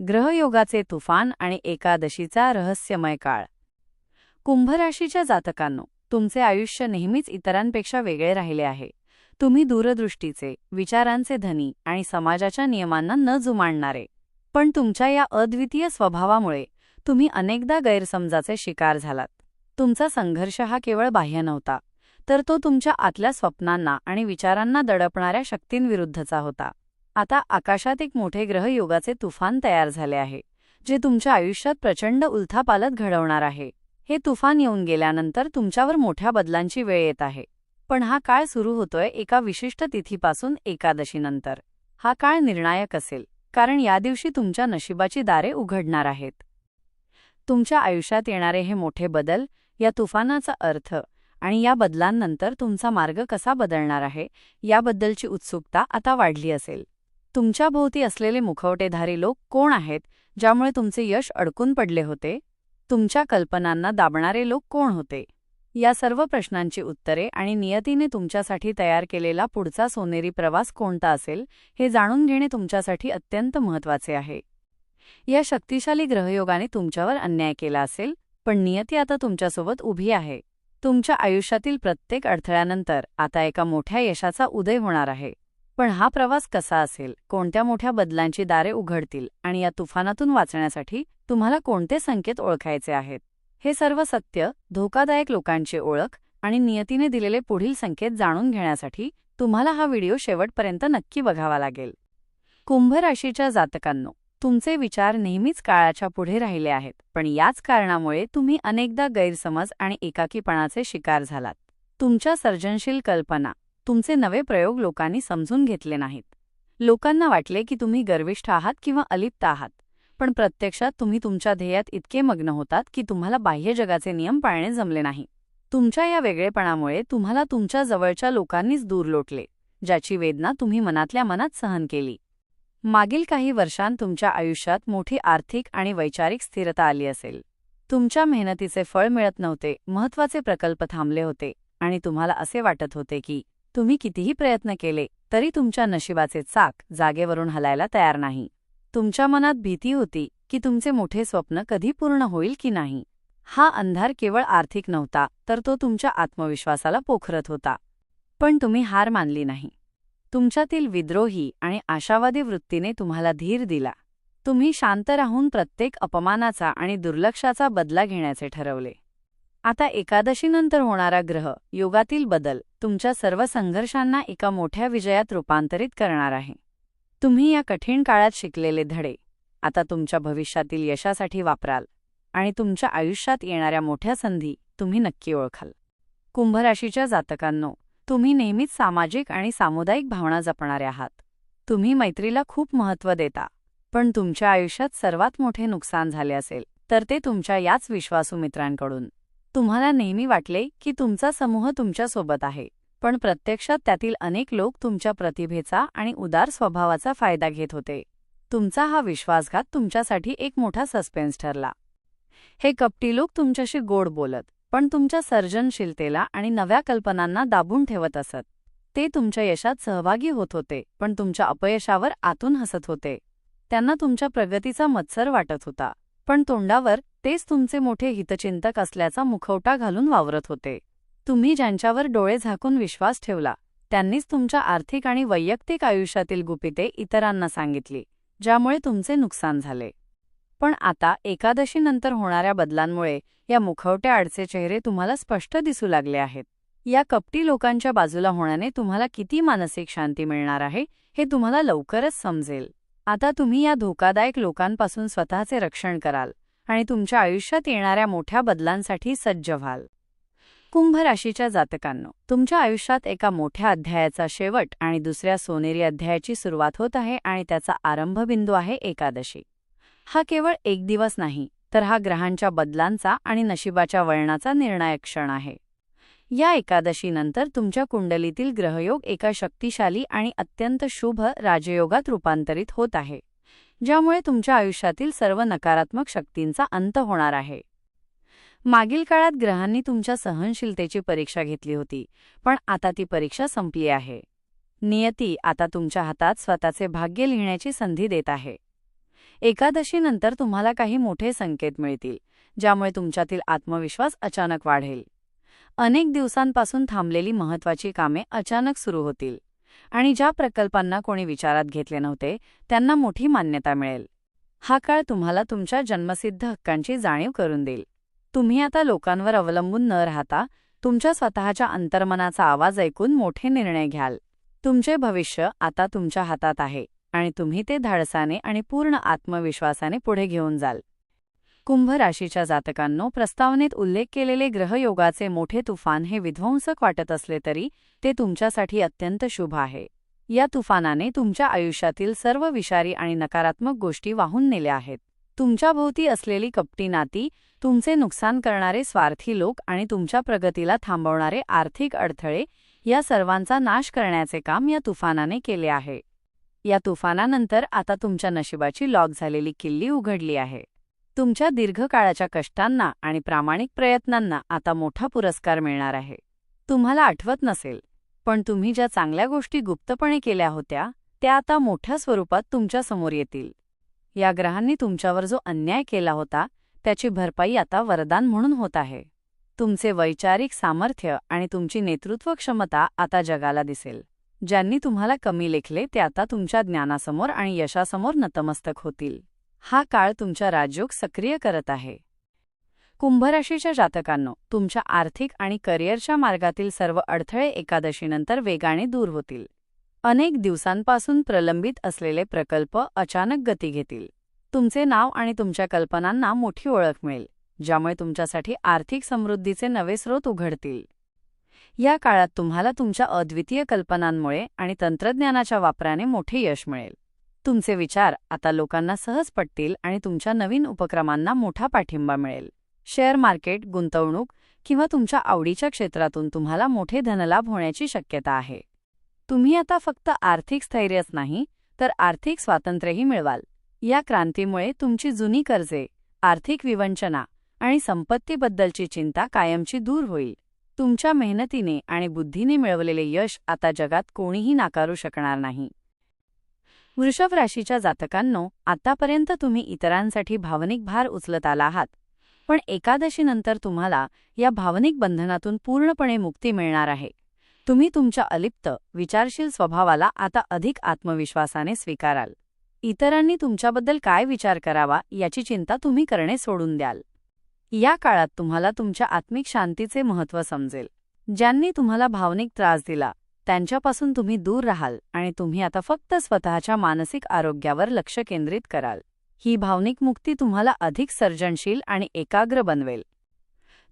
ग्रहयोगाचे तुफान आणि एकादशीचा रहस्यमय काळ. कुंभराशीच्या जातकांनो तुमचे आयुष्य नेहमीच इतरांपेक्षा वेगळे राहिले आहे. तुम्ही दूरदृष्टीचे विचारांचे धनी आणि समाजाच्या नियमांना न जुमाणणारे पण तुमच्या या अद्वितीय स्वभावामुळे तुम्ही अनेकदा गैरसमजाचे शिकार झालात. तुमचा संघर्ष हा केवळ बाह्य नव्हता तर तो तुमच्या आतल्या स्वप्नांना आणि विचारांना दडपणाऱ्या शक्तींविरुद्धचा होता. आता आकाशात एक मोठे ग्रहयोगाचे तुफान तयार झाले आहे जे तुमच्या आयुष्यात प्रचंड उलथापालत घडवणार आहे. हे तुफान येऊन गेल्यानंतर तुमच्यावर मोठ्या बदलांची वेळ येत आहे. पण हा काळ सुरू होतोय एका विशिष्ट तिथीपासून एकादशीनंतर. हा काळ निर्णायक असेल कारण या दिवशी तुमच्या नशिबाची दारे उघडणार आहेत. तुमच्या आयुष्यात येणारे हे मोठे बदल या तुफानाचा अर्थ आणि या बदलांनंतर तुमचा मार्ग कसा बदलणार आहे याबद्दलची उत्सुकता आता वाढली असेल. तुमच्या भोवती असलेले मुखवटेधारी लोक कोण आहेत ज्यामुळे तुमचे यश अडकून पडले होते? तुमच्या कल्पनांना दाबणारे लोक कोण होते? या सर्व प्रश्नांची उत्तरे आणि नियतीने तुमच्यासाठी तयार केलेला पुढचा सोनेरी प्रवास कोणता असेल हे जाणून घेणे तुमच्यासाठी अत्यंत महत्त्वाचे आहे. या शक्तिशाली ग्रहयोगाने तुमच्यावर अन्याय केला असेल पण नियती आता तुमच्यासोबत उभी आहे. तुमच्या आयुष्यातील प्रत्येक अडथळ्यानंतर आता एका मोठ्या यशाचा उदय होणार आहे. पण हा प्रवास कसा असेल? कोणत्या मोठ्या बदलांची दारे उघडतील? आणि या तुफानातून वाचण्यासाठी तुम्हाला कोणते संकेत ओळखायचे आहेत? हे सर्व सत्य धोकादायक लोकांची ओळख आणि नियतीने दिलेले पुढील संकेत जाणून घेण्यासाठी तुम्हाला हा व्हिडिओ शेवटपर्यंत नक्की बघावा लागेल. कुंभ राशीच्या जातकांनो तुमचे विचार नेहमीच काळाच्या पुढे राहिले आहेत पण याच कारणामुळे तुम्ही अनेकदा गैरसमज आणि एकाकीपणाचे शिकार झालात. तुमच्या सर्जनशील कल्पना तुमचे नवे प्रयोग लोकांनी समजून घेतले नाहीत. लोकांना वाटले की तुम्ही गर्विष्ठ आहात किंवा अलिप्त आहात पण प्रत्यक्षात तुम्ही तुमच्या ध्येयात इतके मग्न होतात की तुम्हाला बाह्य जगाचे नियम पाळणे जमले नाही. तुमच्या या वेगळेपणामुळे तुम्हाला तुमच्या जवळच्या लोकांनीच दूर लोटले ज्याची वेदना तुम्ही मनातल्या मनात सहन केली. मागील काही वर्षांत तुमच्या आयुष्यात मोठी आर्थिक आणि वैचारिक स्थिरता आली असेल. तुमच्या मेहनतीचे फळ मिळत नव्हते महत्त्वाचे प्रकल्प थांबले होते आणि तुम्हाला असे वाटत होते की तुम्ही कितीही प्रयत्न केले तरी तुमच्या नशिबाचे चाक जागेवरून हलायला तयार नाही. तुमच्या मनात भीती होती की तुमचे मोठे स्वप्न कधी पूर्ण होईल की नाही. हा अंधार केवळ आर्थिक नव्हता तर तो तुमच्या आत्मविश्वासाला पोखरत होता. पण तुम्ही हार मानली नाही. तुमच्यातील विद्रोही आणि आशावादी वृत्तीने तुम्हाला धीर दिला. तुम्ही शांत राहून प्रत्येक अपमानाचा आणि दुर्लक्षाचा बदला घेण्याचे ठरवले. आता एकादशीनंतर होणारा ग्रह योगातील बदल तुमच्या सर्व संघर्षांना एका मोठ्या विजयात रूपांतरित करणार आहे. तुम्ही या कठीण काळात शिकलेले धडे आता तुमच्या भविष्यातील यशासाठी वापराल आणि तुमच्या आयुष्यात येणाऱ्या मोठ्या संधी तुम्ही नक्की ओळखाल. कुंभराशीच्या जातकांनो तुम्ही नेहमीच सामाजिक आणि सामुदायिक भावना जपणारे आहात. तुम्ही मैत्रीला खूप महत्त्व देता पण तुमच्या आयुष्यात सर्वात मोठे नुकसान झाले असेल तर ते तुमच्या याच विश्वासू मित्रांकडून. तुम्हाला नेहमी वाटले की तुमचा समूह तुमच्यासोबत आहे पण प्रत्यक्षात त्यातील अनेक लोक तुमच्या प्रतिभेचा आणि उदार स्वभावाचा फायदा घेत होते. तुमचा हा विश्वासघात तुमच्यासाठी एक मोठा सस्पेन्स ठरला. हे कपटी लोक तुमच्याशी गोड बोलत पण तुमच्या सर्जनशीलतेला आणि नव्या कल्पनांना दाबून ठेवत असत. ते तुमच्या यशात सहभागी होत होते पण तुमच्या अपयशावर आतून हसत होते. त्यांना तुमच्या प्रगतीचा मत्सर वाटत होता. पण तोंडावर तेच तुमचे मोठे हितचिंतक असल्याचा मुखवटा घालून वावरत होते. तुम्ही ज्यांच्यावर डोळे झाकून विश्वास ठेवला त्यांनीच तुमच्या आर्थिक आणि वैयक्तिक आयुष्यातील गुपिते इतरांना सांगितली ज्यामुळे तुमचे नुकसान झाले. पण आता एकादशीनंतर होणाऱ्या बदलांमुळे या मुखवट्या आडचे चेहरे तुम्हाला स्पष्ट दिसू लागले आहेत. या कपटी लोकांच्या बाजूला होण्याने तुम्हाला किती मानसिक शांती मिळणार आहे हे तुम्हाला लवकरच समजेल. आता तुम्ही या धोकादायक लोकांपासून स्वतःचे रक्षण कराल आणि तुमच्या आयुष्यात येणाऱ्या मोठ्या बदलांसाठी सज्ज व्हाल. कुंभ राशीच्या जातकांनो तुमच्या आयुष्यात एका मोठ्या अध्यायाचा शेवट आणि दुसऱ्या सोनेरी अध्यायाची सुरुवात होत आहे आणि त्याचा आरंभबिंदू आहे एकादशी. हा केवळ एक दिवस नाही तर हा ग्रहांच्या बदलांचा आणि नशिबाच्या वळणाचा निर्णायक क्षण आहे. या एकादशीनंतर तुमच्या कुंडलीतील ग्रहयोग एका शक्तिशाली आणि अत्यंत शुभ राजयोगात रूपांतरित होत आहे ज्यामुळे तुमच्या आयुष्यातील सर्व नकारात्मक शक्तींचा अंत होणार आहे. मागील काळात ग्रहांनी तुमच्या सहनशीलतेची परीक्षा घेतली होती पण आता ती परीक्षा संपली आहे. नियती आता तुमच्या हातात स्वतःचे भाग्य लिहिण्याची संधी देत आहे. एकादशीनंतर तुम्हाला काही मोठे संकेत मिळतील ज्यामुळे तुमच्यातील आत्मविश्वास अचानक वाढेल. अनेक दिवसांपासून थांबलेली महत्वाची कामे अचानक सुरू होतील आणि ज्या प्रकल्पांना कोणी विचारात घेतले नव्हते त्यांना मोठी मान्यता मिळेल. हा काळ तुम्हाला तुमच्या जन्मसिद्ध हक्कांची जाणीव करून देईल. तुम्ही आता लोकांवर अवलंबून न राहता तुमच्या स्वतःच्या अंतर्मनाचा आवाज ऐकून मोठे निर्णय घ्याल. तुमचे भविष्य आता तुमच्या हातात आहे आणि तुम्ही ते धाडसाने आणि पूर्ण आत्मविश्वासाने पुढे घेऊन जाल. कुंभ राशीच्या जातकांनो प्रस्तावनेत उल्लेख केलेले ग्रहयोगाचे मोठे तुफान हे विध्वंसक वाटत असले तरी ते तुमच्यासाठी अत्यंत शुभ आहे. या तुफानाने तुमच्या आयुष्यातील सर्व विषारी आणि नकारात्मक गोष्टी वाहून नेल्या आहेत. तुमच्याभोवती असलेली कपटी नाती तुमचे नुकसान करणारे स्वार्थी लोक आणि तुमच्या प्रगतीला थांबवणारे आर्थिक अडथळे या सर्वांचा नाश करण्याचे काम या तुफानाने केले आहे. या तुफानानंतर आता तुमच्या नशिबाची लॉक झालेली किल्ली उघडली आहे. तुमच्या दीर्घकाळाच्या कष्टांना आणि प्रामाणिक प्रयत्नांना आता मोठा पुरस्कार मिळणार आहे. तुम्हाला आठवत नसेल पण तुम्ही ज्या चांगल्या गोष्टी गुप्तपणे केल्या होत्या त्या आता मोठ्या स्वरूपात तुमच्यासमोर येतील. या ग्रहांनी तुमच्यावर जो अन्याय केला होता त्याची भरपाई आता वरदान म्हणून होत आहे. तुमचे वैचारिक सामर्थ्य आणि तुमची नेतृत्व क्षमता आता जगाला दिसेल. ज्यांनी तुम्हाला कमी लेखले ते आता तुमच्या ज्ञानासमोर आणि यशासमोर नतमस्तक होतील. हा काळ तुमच्या राजयोग सक्रिय करत आहे. कुंभराशीच्या जातकांनो तुमच्या आर्थिक आणि करिअरच्या मार्गातील सर्व अडथळे एकादशीनंतर वेगाने दूर होतील. अनेक दिवसांपासून प्रलंबित असलेले प्रकल्प अचानक गती घेतील. तुमचे नाव आणि तुमच्या कल्पनांना मोठी ओळख मिळेल ज्यामुळे तुमच्यासाठी आर्थिक समृद्धीचे नवे स्रोत उघडतील. या काळात तुम्हाला तुमच्या अद्वितीय कल्पनांमुळे आणि तंत्रज्ञानाच्या वापराने मोठे यश मिळेल. तुमचे विचार आता लोकांना सहज पटतील आणि तुमच्या नवीन उपक्रमांना मोठा पाठिंबा मिळेल. शेअर मार्केट गुंतवणूक किंवा तुमच्या आवडीच्या क्षेत्रातून तुम्हाला मोठे धनलाभ होण्याची शक्यता आहे. तुम्ही आता फक्त आर्थिक स्थैर्यच नाही तर आर्थिक स्वातंत्र्यही मिळवाल. या क्रांतीमुळे तुमची जुनी कर्जे आर्थिक विवंचना आणि संपत्तीबद्दलची चिंता कायमची दूर होईल. तुमच्या मेहनतीने आणि बुद्धीने मिळवलेले यश आता जगात कोणीही नाकारू शकणार नाही. वृषभ राशीच्या जातकांनो आतापर्यंत तुम्ही इतरांसाठी भावनिक भार उचलत आला आहात. पण एकादशीनंतर तुम्हाला या भावनिक बंधनातून पूर्णपणे मुक्ती मिळणार आहे. तुम्ही तुमच्या अलिप्त विचारशील स्वभावाला आता अधिक आत्मविश्वासाने स्वीकाराल. इतरांनी तुमच्याबद्दल काय विचार करावा याची चिंता तुम्ही करणे सोडून द्याल. या काळात तुम्हाला तुमच्या आत्मिक शांतीचे महत्त्व समजेल. ज्यांनी तुम्हाला भावनिक त्रास दिला त्यांच्यापासून तुम्ही दूर राहाल आणि तुम्ही आता फक्त स्वतःच्या मानसिक आरोग्यावर लक्ष केंद्रित कराल. ही भावनिक मुक्ती तुम्हाला अधिक सर्जनशील आणि एकाग्र बनवेल.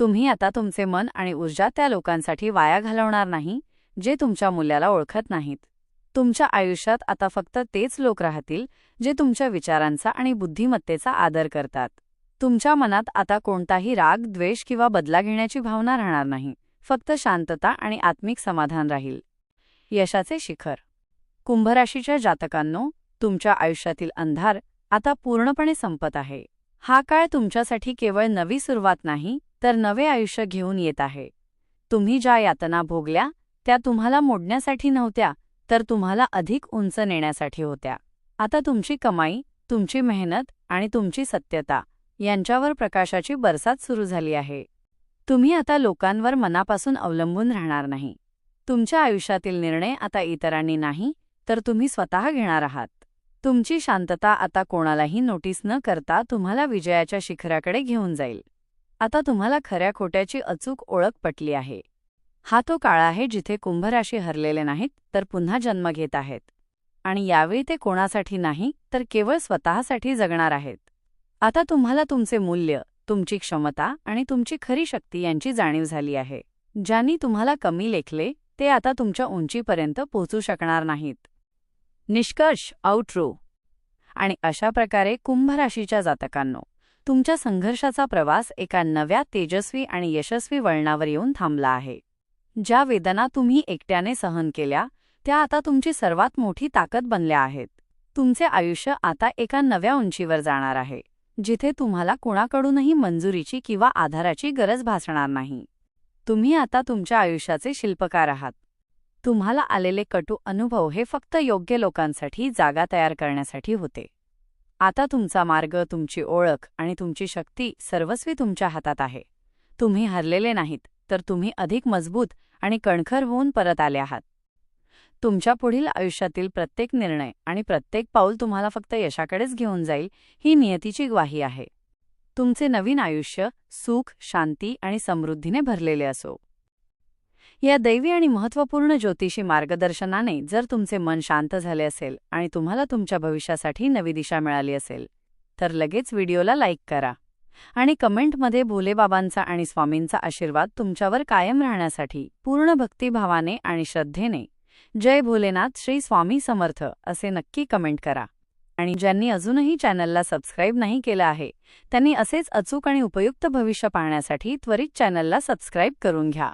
तुम्ही आता तुमचे मन आणि ऊर्जा त्या लोकांसाठी वाया घालवणार नाही जे तुमच्या मूल्याला ओळखत नाहीत. तुमच्या आयुष्यात आता फक्त तेच लोक राहतील जे तुमच्या विचारांचा आणि बुद्धिमत्तेचा आदर करतात. तुमच्या मनात आता कोणताही राग द्वेष किंवा बदला घेण्याची भावना राहणार नाही. फक्त शांतता आणि आत्मिक समाधान राहील. यशाचे शिखर. कुंभराशीच्या जातकांनो तुमच्या आयुष्यातील अंधार आता पूर्णपणे संपत आहे. हा काळ तुमच्यासाठी केवळ नवी सुरुवात नाही तर नवे आयुष्य घेऊन येत आहे. तुम्ही ज्या यातना भोगल्या त्या तुम्हाला मोडण्यासाठी नव्हत्या तर तुम्हाला अधिक उंच नेण्यासाठी होत्या. आता तुमची कमाई तुमची मेहनत आणि तुमची सत्यता यांच्यावर प्रकाशाची बरसात सुरू झाली आहे. तुम्ही आता लोकांवर मनापासून अवलंबून राहणार नाही. तुमच्या आयुष्यातील निर्णय आता इतरांनी नाही तर तुम्ही स्वतः घेणार आहात. तुमची शांतता आता कोणालाही नोटीस न करता तुम्हाला विजयाच्या शिखराकडे घेऊन जाईल. आता तुम्हाला खऱ्या खोट्याची अचूक ओळख पटली आहे. हा तो काळ आहे जिथे कुंभराशी हरलेले नाहीत तर पुन्हा जन्म घेत आहेत. आणि यावेळी ते कोणासाठी नाही तर केवळ स्वतःसाठी जगणार आहेत. आता तुम्हाला तुमचे मूल्य तुमची क्षमता आणि तुमची खरी शक्ती यांची जाणीव झाली आहे. ज्यांनी तुम्हाला कमी लेखले ते आता तुमच्या उंचीपर्यंत पोहोचू शकणार नाहीत. निष्कर्ष आउट्रो आणि अशा प्रकारे कुंभ राशीच्या जातकांनो तुमच्या संघर्षाचा प्रवास एका नव्या तेजस्वी आणि यशस्वी वळणावर येऊन थांबला आहे. ज्या वेदना तुम्ही एकट्याने सहन केल्या त्या आता तुमची सर्वात मोठी ताकद बनल्या आहेत. तुमचे आयुष्य आता एका नव्या उंचीवर जाणार आहे जिथे तुम्हाला कुणाकडूनही मंजुरीची किंवा आधाराची गरज भासणार नाही. तुम्ही आता तुमच्या आयुष्याचे शिल्पकार आहात. तुम्हाला आलेले कटू अनुभव हे फक्त योग्य लोकांसाठी जागा तयार करण्यासाठी होते. आता तुमचा मार्ग तुमची ओळख आणि तुमची शक्ती सर्वस्वी तुमच्या हातात आहे. तुम्ही हरलेले नाहीत तर तुम्ही अधिक मजबूत आणि कणखर होऊन परत आले आहात. तुमच्या पुढील आयुष्यातील प्रत्येक निर्णय आणि प्रत्येक पाऊल तुम्हाला फक्त यशाकडेच घेऊन जाईल ही नियतीची ग्वाही आहे. तुमचे नवीन आयुष्य सुख शांती आणि समृद्धीने भरलेले असो. या दैवी आणि महत्त्वपूर्ण ज्योतिषी मार्गदर्शनाने जर तुमचे मन शांत झाले असेल आणि तुम्हाला तुमच्या भविष्यासाठी नवी दिशा मिळाली असेल तर लगेच व्हिडिओला लाईक करा. आणि कमेंटमध्ये भोलेबाबांचा आणि स्वामींचा आशीर्वाद तुमच्यावर कायम राहण्यासाठी पूर्ण भक्तिभावाने आणि श्रद्धेने. जय भोलेनाथ श्री स्वामी समर्थ असे नक्की कमेंट करा. आणि ज्यांनी अजूनही चॅनलला सबस्क्राईब नाही केलं आहे त्यांनी असेच अचूक आणि उपयुक्त भविष्य पाहण्यासाठी त्वरित चॅनलला सबस्क्राईब करून घ्या.